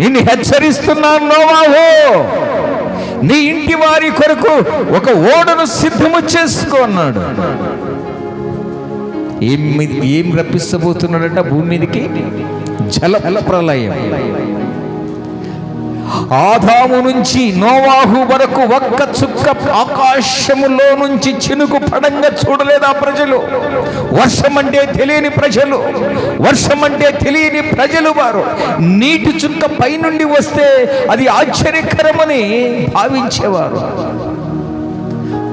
నిన్ను హెచ్చరిస్తున్నాను నోవాహు నీ ఇంటి వారి కొరకు ఒక ఓడను సిద్ధము చేసుకోన్నాడు ఏం ఏం రప్పిస్తబోతున్నాడంట భూమి మీదకి? జల ప్రళయం ఆదాము నుంచి నోవాహు వరకు ఒక్క చుక్క ఆకాశములో నుంచి చినుకు పడంగా చూడలేదా ప్రజలు? వర్షం అంటే తెలియని ప్రజలు వర్షం అంటే తెలియని ప్రజలు వారు. నీటి చుక్క పైనుండి వస్తే అది ఆశ్చర్యకరమని భావించేవారు.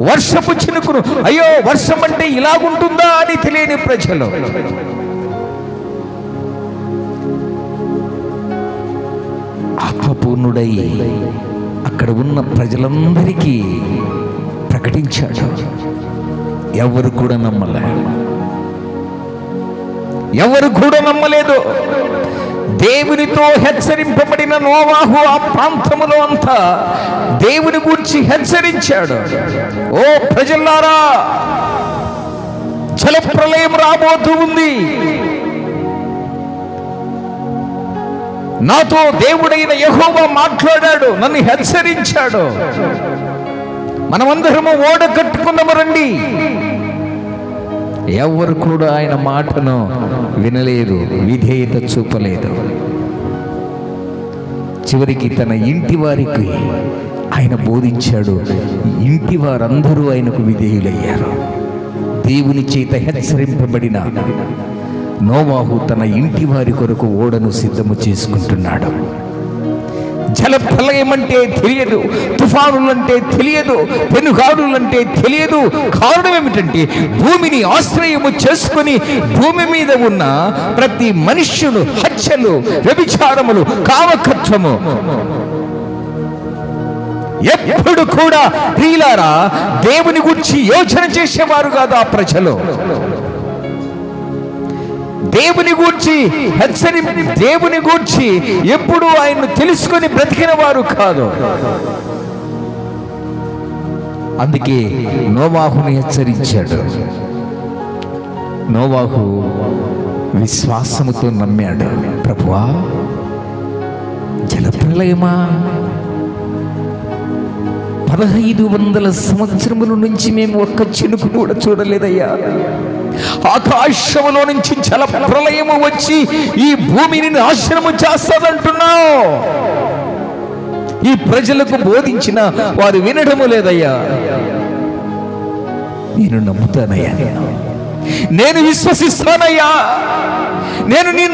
వర్షపు చినుకును అయ్యో వర్షం అంటే ఇలాగుంటుందా? అని తెలియని ప్రజలు. ఆత్మపూర్ణుడై అక్కడ ఉన్న ప్రజలందరికీ ప్రకటించాడు. ఎవరు కూడా నమ్మలే. ఎవరు కూడా నమ్మలేదు. దేవునితో హెచ్చరింపబడిన నోవాహు ఆ ప్రాంతములో అంతా దేవుని గూర్చి హెచ్చరించాడు. ఓ ప్రజల్లారా జల ప్రళయం రాబోతూ ఉంది. నాతో దేవుడైన యహోవ మాట్లాడాడు నన్ను హెచ్చరించాడు. మనమందరము ఓడ కట్టుకున్నాము రండి. ఎవరు కూడా ఆయన మాటను వినలేదు విధేయత చూపలేదు. చివరికి తన ఇంటి వారికి ఆయన బోధించాడు ఇంటి వారందరూ ఆయనకు విధేయులయ్యారు. దేవుని చేత హెచ్చరింపబడిన నోవాహు తన ఇంటి వారి కొరకు ఓడను సిద్ధము చేసుకుంటున్నాడు. జల ప్రళయం అంటే తెలియదు తుఫానులంటే తెలియదు పెనుగాడులంటే తెలియదు. కారణం ఏమిటంటే భూమిని ఆశ్రయము చేసుకుని భూమి మీద ఉన్న ప్రతి మనుష్యులు హత్యలు వ్యభిచారములు కామకత్వము ఎప్పుడు కూడా ప్రియులారా దేవుని గురించి యోచన చేసేవారు కాదు ఆ ప్రజలు. దేవుని గూర్చి హెచ్చరి దేవుని గూర్చి ఎప్పుడు ఆయన్ను తెలుసుకొని బ్రతికిన వారు కాదు. అందుకే నోవాహుని హెచ్చరించాడు. నోవాహు విశ్వాసముతో నమ్మాడు. ప్రభువా జలప్రలయమా? పదహైదు వందల సంవత్సరముల నుంచి మేము ఒక్క చినుకు కూడా చూడలేదయ్యా. ఆకాశములో నుంచి జల ప్రళయము వచ్చి ఈ భూమిని నాశనము చేస్తాదంటున్నావు. ఈ ప్రజలకు బోధించిన వారు వినడము లేదయ్యా. నేను నమ్ముతానయ్యా. నేను నేను విశ్వసిస్తానయ్యా. నేను నిన్ను